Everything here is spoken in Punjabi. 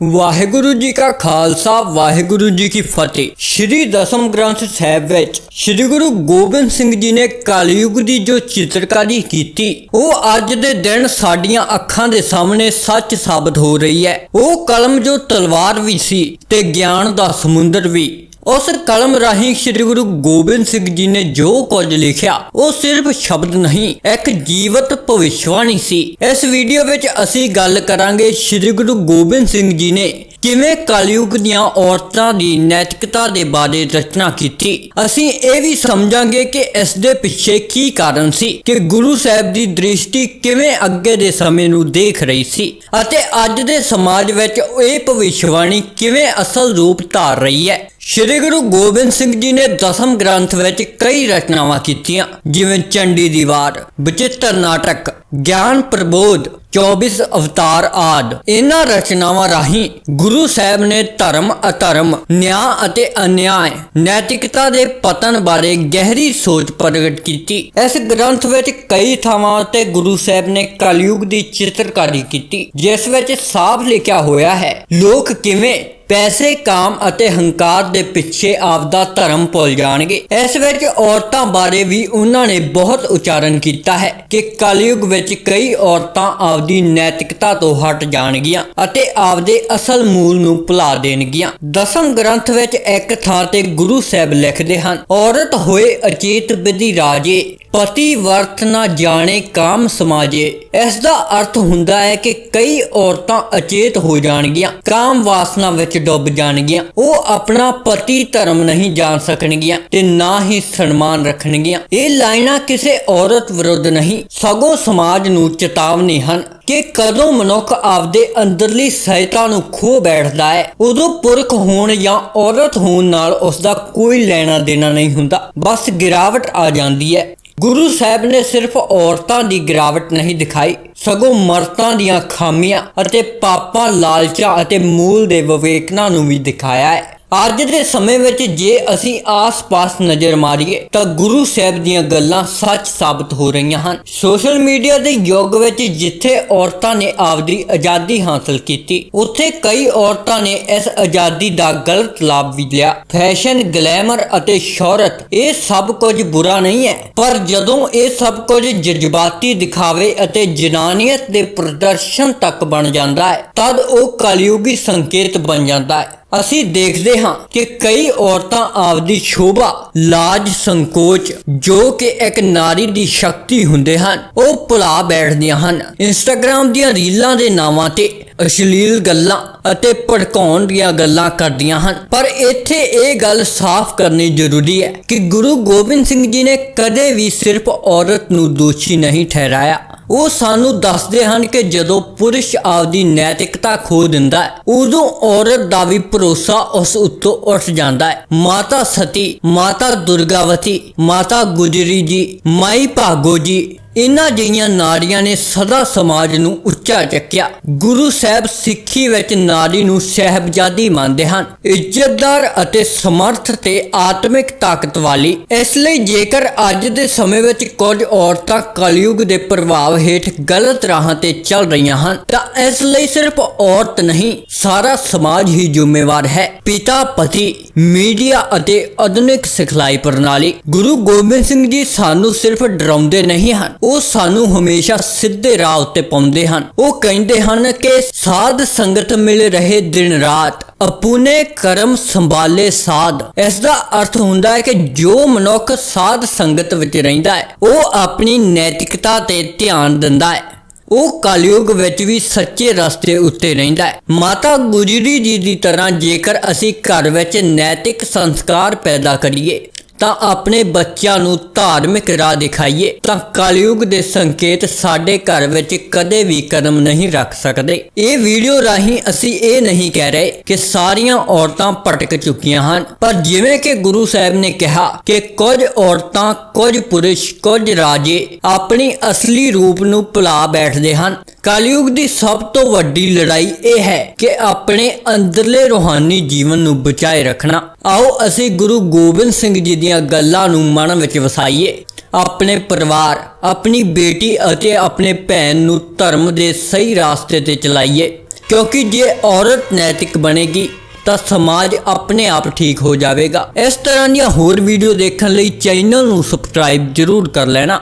ਵਾਹਿਗੁਰੂ ਜੀ ਕਾ ਖਾਲਸਾ, ਵਾਹਿਗੁਰੂ ਜੀ ਕੀ ਫਤਿਹ। ਸ੍ਰੀ ਦਸਮ ਗ੍ਰੰਥ ਸਾਹਿਬ ਵਿੱਚ ਸ੍ਰੀ ਗੁਰੂ ਗੋਬਿੰਦ ਸਿੰਘ ਜੀ ਨੇ ਕਲਯੁਗ ਦੀ ਜੋ ਚਿੱਤਰਕਾਰੀ ਕੀਤੀ, ਉਹ ਅੱਜ ਦੇ ਦਿਨ ਸਾਡੀਆਂ ਅੱਖਾਂ ਦੇ ਸਾਹਮਣੇ ਸੱਚ ਸਾਬਤ ਹੋ ਰਹੀ ਹੈ। ਉਹ ਕਲਮ ਜੋ ਤਲਵਾਰ ਵੀ ਸੀ ਤੇ ਗਿਆਨ ਦਾ ਸਮੁੰਦਰ ਵੀ। ਉਸ ਕਲਮ ਰਾਹੀਂ ਸ੍ਰੀ ਗੁਰੂ ਗੋਬਿੰਦ ਸਿੰਘ ਜੀ ਨੇ ਜੋ ਕੁਝ ਲਿਖਿਆ, ਉਹ ਸਿਰਫ ਸ਼ਬਦ ਨਹੀਂ, ਇੱਕ ਜੀਵਤ ਭਵਿਸ਼ਵਾਣੀ ਸੀ। ਇਸ ਵੀਡੀਓ ਵਿੱਚ ਅਸੀਂ ਗੱਲ ਕਰਾਂਗੇ ਸ੍ਰੀ ਗੁਰੂ ਗੋਬਿੰਦ ਸਿੰਘ ਜੀ ਨੇ ਕਿਵੇਂ ਕਲਯੁਗ ਦੀਆਂ ਔਰਤਾਂ ਦੀ ਨੈਤਿਕਤਾ ਦੇ ਬਾਰੇ ਰਚਨਾ ਕੀਤੀ। ਅਸੀਂ ਇਹ ਵੀ ਸਮਝਾਂਗੇ ਕਿ ਇਸ ਦੇ ਪਿੱਛੇ ਕੀ ਕਾਰਨ ਸੀ ਕਿ ਗੁਰੂ ਸਾਹਿਬ ਦੀ ਦ੍ਰਿਸ਼ਟੀ ਕਿਵੇਂ ਅੱਗੇ ਦੇ ਸਮੇਂ ਨੂੰ ਦੇਖ ਰਹੀ ਸੀ ਅਤੇ ਅੱਜ ਦੇ ਸਮਾਜ ਵਿੱਚ ਇਹ ਭਵਿਸ਼ਵਾਣੀ ਕਿਵੇਂ ਅਸਲ ਰੂਪ ਧਾਰ ਰਹੀ ਹੈ। ਸ਼੍ਰੀ ਗੁਰੂ ਗੋਬਿੰਦ ਸਿੰਘ ਜੀ ਨੇ ਦਸਮ ਗ੍ਰੰਥ ਵਿੱਚ ਕਈ ਰਚਨਾਵਾਂ ਕੀਤੀਆਂ, ਜਿਵੇਂ ਚੰਡੀ ਦੀ ਵਾਰ ਬਚਿੱਤਰ ਨਾਟਕ, ਗਿਆਨ ਪ੍ਰਬੋਧ 24 ਅਵਤਾਰ ਆਦ। ਇਹਨਾਂ ਰਚਨਾਵਾਂ ਰਾਹੀਂ ਗੁਰੂ ਸਾਹਿਬ ਨੇ ਧਰਮ ਅਧਰਮ, ਨਿਆਂ ਅਤੇ ਅਨਿਆਏ, ਨੈਤਿਕਤਾ ਦੇ ਪਤਨ ਬਾਰੇ ਗਹਿਰੀ ਸੋਚ ਪ੍ਰਗਟ ਕੀਤੀ। ਇਸ ਗ੍ਰੰਥ ਵਿੱਚ ਕਈ ਥਾਵਾਂ ਤੇ ਗੁਰੂ ਸਾਹਿਬ ਨੇ ਕਲਯੁਗ ਦੀ ਚਿੱਤਰਕਾਰੀ ਕੀਤੀ, ਜਿਸ ਵਿੱਚ ਸਾਫ਼ ਲਿਖਿਆ ਹੋਇਆ ਹੈ, ਲੋਕ ਕਿਵੇਂ ਪੈਸੇ, ਕਾਮ ਅਤੇ ਹੰਕਾਰ ਦੇ ਪਿੱਛੇ ਆਪਦਾ ਧਰਮ ਭੁੱਲ ਜਾਣਗੇ। ਇਸ ਵਿੱਚ ਔਰਤਾਂ ਬਾਰੇ ਵੀ ਉਹਨਾਂ ਨੇ ਬਹੁਤ ਉਚਾਰਨ ਕੀਤਾ ਹੈ ਕਿ ਕਲਯੁਗ ਵਿੱਚ ਕਈ ਔਰਤਾਂ ਆਪਦੀ ਨੈਤਿਕਤਾ ਤੋਂ ਹਟ ਜਾਣਗੀਆਂ ਅਤੇ ਆਪਦੇ ਅਸਲ ਮੂਲ ਨੂੰ ਭੁਲਾ ਦੇਣਗੀਆਂ। ਦਸਮ ਗ੍ਰੰਥ ਵਿੱਚ ਇੱਕ ਥਾਂ ਤੇ ਗੁਰੂ ਸਾਹਿਬ ਲਿਖਦੇ ਹਨ, ਔਰਤ ਹੋਏ ਅਚੇਤ ਵਿਧੀ ਰਾਜੇ ਪਤੀ ਵਰਤ ਨਾ ਜਾਣੇ ਕਾਮ ਸਮਾਜੇ। ਇਸ ਦਾ ਅਰਥ ਹੁੰਦਾ ਹੈ ਕਿ ਕਈ ਔਰਤਾਂ ਅਚੇਤ ਹੋ ਜਾਣਗੀਆਂ, ਕਾਮ ਵਾਸਨਾ ਵਿੱਚ ਡੁੱਬ ਜਾਣਗੀਆਂ। ਉਹ ਆਪਣਾ ਪਤੀ ਧਰਮ ਨਹੀਂ ਜਾਣ ਸਕਣਗੀਆਂ ਤੇ ਨਾ ਹੀ ਸਨਮਾਨ ਰੱਖਣਗੀਆਂ। ਇਹ ਲਾਈਨਾਂ ਕਿਸੇ ਔਰਤ ਵਿਰੁੱਧ ਨਹੀਂ, ਸਗੋਂ ਸਮਾਜ ਨੂੰ ਚੇਤਾਵਨੀ ਹਨ ਕਿ ਕਦੋਂ ਮਨੁੱਖ ਆਪਦੇ ਅੰਦਰਲੀ ਸਹਿਤਾ ਨੂੰ ਖੋ ਬੈਠਦਾ ਹੈ, ਉਦੋਂ ਪੁਰਖ ਹੋਣ ਜਾਂ ਔਰਤ ਹੋਣ ਨਾਲ ਉਸ ਦਾ ਕੋਈ ਲੈਣਾ ਦੇਣਾ ਨਹੀਂ ਹੁੰਦਾ। ਬਸ ਗਿਰਾਵਟ ਆ ਜਾਂਦੀ ਹੈ। ਗੁਰੂ ਸਾਹਿਬ ਨੇ ਸਿਰਫ ਔਰਤਾਂ ਦੀ ਗਿਰਾਵਟ ਨਹੀਂ ਦਿਖਾਈ, ਸਗੋਂ ਮਰਦਾਂ ਦੀਆਂ ਖਾਮੀਆਂ ਅਤੇ ਪਾਪਾਂ, ਲਾਲਚਾਂ ਅਤੇ ਮੂਲ ਦੇ ਵਿਵੇਕਨਾ ਨੂੰ ਵੀ ਦਿਖਾਇਆ ਹੈ। ਅੱਜ ਦੇ ਸਮੇਂ ਵਿੱਚ ਜੇ ਅਸੀਂ ਆਸ-ਪਾਸ ਨਜ਼ਰ ਮਾਰੀਏ, ਤਾਂ ਗੁਰੂ ਸਾਹਿਬ ਦੀਆਂ ਗੱਲਾਂ ਸੱਚ ਸਾਬਤ ਹੋ ਰਹੀਆਂ ਹਨ। ਸੋਸ਼ਲ ਮੀਡੀਆ ਦੇ ਯੁੱਗ ਵਿੱਚ ਜਿੱਥੇ ਔਰਤਾਂ ਨੇ ਆਪਦੀ ਆਜ਼ਾਦੀ ਹਾਸਲ ਕੀਤੀ, ਉੱਥੇ ਕਈ ਔਰਤਾਂ ਨੇ ਇਸ ਆਜ਼ਾਦੀ ਦਾ ਗਲਤ ਲਾਭ ਵੀ ਲਿਆ। ਫੈਸ਼ਨ, ਗਲੈਮਰ ਅਤੇ ਸ਼ੌਹਰਤ, ਇਹ ਸਭ ਕੁਝ ਬੁਰਾ ਨਹੀਂ ਹੈ। ਪਰ ਜਦੋਂ ਇਹ ਸਭ ਕੁਝ ਜਜ਼ਬਾਤੀ ਦਿਖਾਵੇ ਅਤੇ ਜਨਾਨੀਅਤ ਦੇ ਪ੍ਰਦਰਸ਼ਨ ਤੱਕ ਬਣ ਜਾਂਦਾ ਹੈ, ਤਦ ਉਹ ਕਲਯੁਗੀ ਸੰਕੇਤ ਬਣ ਜਾਂਦਾ ਹੈ। ਅਸੀਂ ਦੇਖਦੇ ਹਾਂ ਕਿ ਕਈ ਔਰਤਾਂ ਆਪਦੀ ਸ਼ੋਭਾ, ਲਾਜ, ਸੰਕੋਚ, ਜੋ ਕਿ ਇੱਕ ਨਾਰੀ ਦੀ ਸ਼ਕਤੀ ਹੁੰਦੇ ਹਨ, ਉਹ ਭੁਲਾ ਬੈਠਦੀਆਂ ਹਨ। ਇੰਸਟਾਗ੍ਰam ਦੀਆਂ ਰੀਲਾਂ ਦੇ ਨਾਵਾਂ ਤੇ ਅਸ਼ਲੀਲ ਗੱਲਾਂ ਅਤੇ ਭੜਕਾਉਣ ਦੀਆਂ ਗੱਲਾਂ ਕਰਦੀਆਂ ਹਨ। ਪਰ ਇੱਥੇ ਇਹ ਗੱਲ ਸਾਫ਼ ਕਰਨੀ ਜ਼ਰੂਰੀ ਹੈ ਕਿ ਗੁਰੂ ਗੋਬਿੰਦ ਸਿੰਘ ਜੀ ਨੇ ਕਦੇ ਵੀ ਸਿਰਫ ਔਰਤ ਨੂੰ ਦੋਸ਼ੀ ਨਹੀਂ ਠਹਿਰਾਇਆ। ਉਹ ਸਾਨੂੰ ਦੱਸਦੇ ਹਨ ਕਿ ਜਦੋਂ ਪੁਰਸ਼ ਆਪਦੀ ਨੈਤਿਕਤਾ ਖੋ ਦਿੰਦਾ ਹੈ, ਉਦੋਂ ਔਰਤ ਦਾ ਵੀ ਭਰੋਸਾ ਉਸ ਉੱਤੋਂ ਉੱਠ ਜਾਂਦਾ ਹੈ। ਮਾਤਾ ਸਤੀ, ਮਾਤਾ ਦੁਰਗਾਵਤੀ, ਮਾਤਾ ਗੁਜਰੀ ਜੀ, ਮਾਈ ਭਾਗੋ ਜੀ ਇਹਨਾਂ ਜਿਹੀਆਂ ਨਾਰੀਆਂ ਨੇ ਸਦਾ ਸਮਾਜ ਨੂੰ ਉੱਚਾ ਚੱਕਿਆ। ਗੁਰੂ ਸਾਹਿਬ ਸਿੱਖੀ ਵਿੱਚ ਨਾਰੀ ਨੂੰ ਸਹਿਬਜ਼ਾਦੀ ਮੰਨਦੇ ਹਨ। ਇੱਜ਼ਤਦਾਰ ਅਤੇ ਸਮਰਥ ਤੇ ਆਤਮਿਕ ਤਾਕਤ ਵਾਲੀ। ਇਸ ਲਈ ਜੇਕਰ ਅੱਜ ਦੇ ਸਮੇਂ ਵਿੱਚ ਕੁਝ ਔਰਤਾਂ ਕਲਯੁਗ ਦੇ ਪ੍ਰਭਾਵ ਹੇਠ ਗਲਤ ਰਾਹਾਂ ਤੇ ਚੱਲ ਰਹੀਆਂ ਹਨ, ਤਾਂ ਇਸ ਲਈ ਸਿਰਫ ਔਰਤ ਨਹੀਂ, ਸਾਰਾ ਸਮਾਜ ਹੀ ਜ਼ਿੰਮੇਵਾਰ ਹੈ। ਪਿਤਾ, ਪਤੀ, ਮੀਡੀਆ ਅਤੇ ਆਧੁਨਿਕ ਸਿਖਲਾਈ ਪ੍ਰਣਾਲੀ। ਗੁਰੂ ਗੋਬਿੰਦ ਸਿੰਘ ਜੀ ਸਾਨੂੰ ਸਿਰਫ ਡਰਾਉਂਦੇ ਨਹੀਂ ਹਨ। ਉਹ ਸਾਨੂੰ ਹਮੇਸ਼ਾ ਸਿੱਧੇ ਰਾਹ ਉੱਤੇ ਪਾਉਂਦੇ ਹਨ। ਉਹ ਕਹਿੰਦੇ ਹਨ ਕਿ ਸਾਧ ਸੰਗਤ ਮਿਲ ਰਹੇ ਦਿਨ ਰਾਤ, ਅਪੂਨੇ ਕਰਮ ਸੰਭਾਲੇ ਸਾਧ। ਇਸ ਦਾ ਅਰਥ ਹੁੰਦਾ ਹੈ ਕਿ ਜੋ ਮਨੁੱਖ ਸਾਧ ਸੰਗਤ ਵਿੱਚ ਰਹਿੰਦਾ ਹੈ, ਉਹ ਆਪਣੀ ਨੈਤਿਕਤਾ ਤੇ ਧਿਆਨ ਦਿੰਦਾ ਹੈ। ਉਹ ਕਲਯੁਗ ਵਿੱਚ ਵੀ ਸੱਚੇ ਰਸਤੇ ਉੱਤੇ ਰਹਿੰਦਾ ਹੈ। ਮਾਤਾ ਗੁਜਰੀ ਜੀ ਦੀ ਤਰ੍ਹਾਂ ਜੇਕਰ ਅਸੀਂ ਘਰ ਵਿੱਚ ਨੈਤਿਕ ਸੰਸਕਾਰ ਪੈਦਾ ਕਰੀਏ ਤਾਂ ਆਪਣੇ ਬੱਚਿਆਂ ਨੂੰ ਧਾਰਮਿਕ ਰਾਹ ਦਿਖਾਈਏ। ਤਾਂ ਕਲਯੁਗ ਦੇ ਸੰਕੇਤ ਸਾਡੇ ਘਰ ਵਿੱਚ ਕਦੇ ਵੀ ਕਦਮ ਨਹੀਂ ਰੱਖ ਸਕਦੇ। ਇਹ ਵੀਡੀਓ ਰਾਹੀਂ ਅਸੀਂ ਇਹ ਨਹੀਂ ਕਹਿ ਰਹੇ ਕਿ ਸਾਰੀਆਂ ਔਰਤਾਂ ਭਟਕ ਚੁੱਕੀਆਂ ਹਨ। ਪਰ ਜਿਵੇਂ ਕਿ ਗੁਰੂ ਸਾਹਿਬ ਨੇ ਕਿਹਾ ਕਿ ਕੁਝ ਔਰਤਾਂ ਕੁਝ ਪੁਰਸ਼ ਕੁਝ ਰਾਜੇ ਆਪਣੀ ਅਸਲੀ ਰੂਪ ਨੂੰ ਭੁਲਾ ਬੈਠਦੇ ਹਨ। ਕਲਯੁਗ ਦੀ ਸਭ ਤੋਂ ਵੱਡੀ ਲੜਾਈ ਇਹ ਹੈ ਕਿ ਆਪਣੇ ਅੰਦਰਲੇ ਰੂਹਾਨੀ ਜੀਵਨ ਨੂੰ ਬਚਾਏ ਰੱਖਣਾ। ਆਓ ਅਸੀਂ ਗੁਰੂ ਗੋਬਿੰਦ ਸਿੰਘ ਜੀ ਦੀਆਂ ਗੱਲਾਂ ਨੂੰ ਮਨ ਵਿੱਚ ਵਸਾਈਏ। ਆਪਣੇ ਪਰਿਵਾਰ, ਆਪਣੀ ਬੇਟੀ ਅਤੇ ਆਪਣੇ ਭੈਣ ਨੂੰ ਧਰਮ ਦੇ ਸਹੀ ਰਾਸਤੇ ਤੇ ਚਲਾਈਏ। ਕਿਉਂਕਿ ਜੇ ਔਰਤ ਨੈਤਿਕ ਬਣੇਗੀ, ਤਾਂ ਸਮਾਜ ਆਪਣੇ ਆਪ ਠੀਕ ਹੋ ਜਾਵੇਗਾ। ਇਸ ਤਰ੍ਹਾਂ ਦੀਆਂ ਹੋਰ ਵੀਡੀਓ ਦੇਖਣ ਲਈ ਚੈਨਲ ਨੂੰ ਸਬਸਕ੍ਰਾਈਬ ਜ਼ਰੂਰ ਕਰ ਲੈਣਾ।